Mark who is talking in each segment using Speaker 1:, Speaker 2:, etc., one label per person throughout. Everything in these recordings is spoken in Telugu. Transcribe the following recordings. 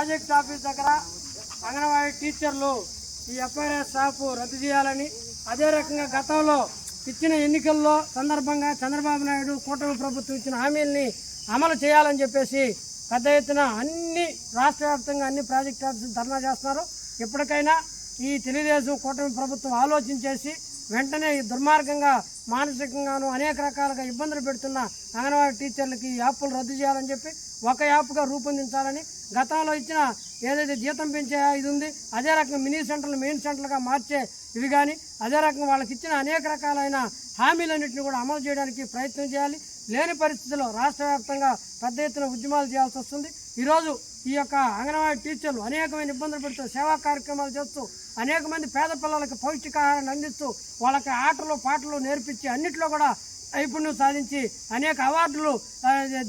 Speaker 1: ప్రాజెక్ట్ ఆఫీస్ దగ్గర అంగన్వాడీ టీచర్లు ఈ ఎఫ్ఐఆర్ఎస్ షాపు రద్దు చేయాలని అదే రకంగా గతంలో ఇచ్చిన ఎన్నికల్లో సందర్భంగా చంద్రబాబు నాయుడు కూటమి ప్రభుత్వం ఇచ్చిన హామీల్ని అమలు చేయాలని చెప్పేసి పెద్ద ఎత్తున అన్ని రాష్ట్ర వ్యాప్తంగా అన్ని ప్రాజెక్ట్ ఆఫీసులు ధర్నా చేస్తున్నారు. ఇప్పటికైనా ఈ తెలుగుదేశం కూటమి ప్రభుత్వం ఆలోచించేసి వెంటనే దుర్మార్గంగా మానసికంగాను అనేక రకాలుగా ఇబ్బందులు పెడుతున్న అంగన్వాడీ టీచర్లకి యాప్లు రద్దు చేయాలని చెప్పి ఒక యాప్గా రూపొందించాలని గతంలో ఇచ్చిన ఏదైతే జీతం పెంచే ఇది ఉంది అదే రకంగా మినీ సెంటర్లు మెయిన్ సెంటర్లుగా మార్చే ఇవి కానీ అదే రకంగా వాళ్ళకి ఇచ్చిన అనేక రకాలైన హామీలన్నింటినీ కూడా అమలు చేయడానికి ప్రయత్నం చేయాలి. లేని పరిస్థితుల్లో రాష్ట్ర వ్యాప్తంగా పెద్ద ఎత్తున ఉద్యమాలు చేయాల్సి వస్తుంది. ఈరోజు ఈ యొక్క అంగన్వాడీ టీచర్లు అనేకమైన ఇబ్బందులు పెడుతూ సేవా కార్యక్రమాలు చేస్తూ అనేక మంది పేద పిల్లలకు పౌష్టికాహారాన్ని అందిస్తూ వాళ్ళకి ఆటలు పాటలు నేర్పించి అన్నిట్లో కూడా నైపుణ్యం సాధించి అనేక అవార్డులు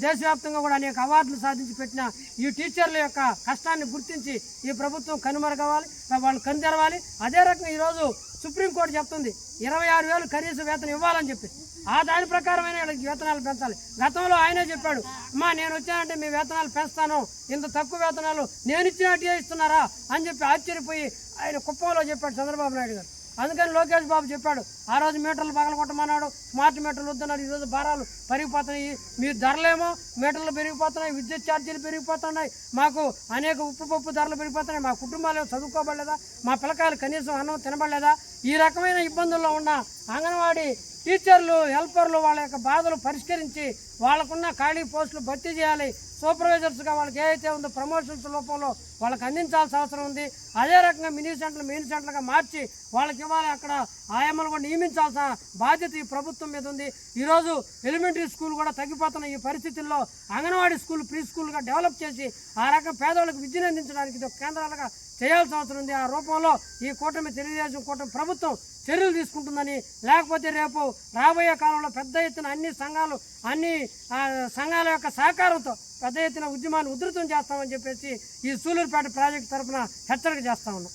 Speaker 1: దేశవ్యాప్తంగా కూడా అనేక అవార్డులు సాధించి పెట్టిన ఈ టీచర్ల యొక్క కష్టాన్ని గుర్తించి ఈ ప్రభుత్వం కనుమరగవాలి వాళ్ళు కనుతెరవాలి అదే రకంగా ఈరోజు సుప్రీంకోర్టు చెప్తుంది ఇరవై ఆరు వేలు కనీస వేతనం ఇవ్వాలని చెప్పి. ఆ దాని ప్రకారమైన వీళ్ళకి వేతనాలు పెంచాలి. గతంలో ఆయనే చెప్పాడు అమ్మా నేను వచ్చానంటే మీ వేతనాలు పెంచుతాను. ఇంత తక్కువ వేతనాలు నేను ఇచ్చినట్టుగా ఇస్తున్నారా? అని చెప్పి ఆశ్చర్యపోయి ఆయన కుప్పంలో చెప్పాడు చంద్రబాబు నాయుడు గారు. అందుకని లోకేష్ బాబు చెప్పాడు ఆ రోజు మీటర్లు పగలగొట్టమన్నాడు స్మార్ట్ మీటర్లు వద్దన్నాడు ఈరోజు భారాలు పెరిగిపోతున్నాయి మీ ధరలేమో మీటర్లు పెరిగిపోతున్నాయి విద్యుత్ ఛార్జీలు పెరిగిపోతున్నాయి మాకు అనేక ఉప్పు పప్పు ధరలు పెరిగిపోతున్నాయి మా కుటుంబాలు చదువుకోబడలేదా మా పిల్లకాయలు కనీసం అన్నం తినబడలేదా ఈ రకమైన ఇబ్బందుల్లో ఉన్న అంగన్వాడీ టీచర్లు హెల్పర్లు వాళ్ళ యొక్క బాధలు పరిష్కరించి వాళ్ళకున్న ఖాళీ పోస్టులు భర్తీ చేయాలి. సూపర్వైజర్స్గా వాళ్ళకి ఏదైతే ఉందో ప్రమోషన్స్ రూపంలో వాళ్ళకి అందించాల్సిన అవసరం ఉంది. అదే రకంగా మినీ సెంటర్లు మెయిన్ సెంటర్లుగా మార్చి వాళ్ళకి ఇవ్వాలి. అక్కడ ఆయమ్మలు కూడా నియమించాల్సిన బాధ్యత ఈ ప్రభుత్వం మీద ఉంది. ఈరోజు ఎలిమెంటరీ స్కూల్ కూడా తగ్గిపోతున్న ఈ పరిస్థితుల్లో అంగన్వాడీ స్కూల్ ప్రీ స్కూల్గా డెవలప్ చేసి ఆ రకం పేదవాళ్ళకి విద్యను అందించడానికి ఇది కేంద్రాలుగా చేయాల్సిన అవసరం ఉంది. ఆ రూపంలో ఈ కూటమి తెలుగుదేశం కూటమి ప్రభుత్వం చర్యలు తీసుకుంటుందని లేకపోతే రేపు రాబోయే కాలంలో పెద్ద ఎత్తున అన్ని సంఘాలు అన్ని ఆ, సంఘాల యొక్క సహకారంతో పెద్ద ఎత్తున ఉద్యమాన్ని ఉధృతం చేస్తామని చెప్పేసి ఈ సూలూరుపేట ప్రాజెక్టు తరఫున హెచ్చరిక చేస్తా ఉన్నాం.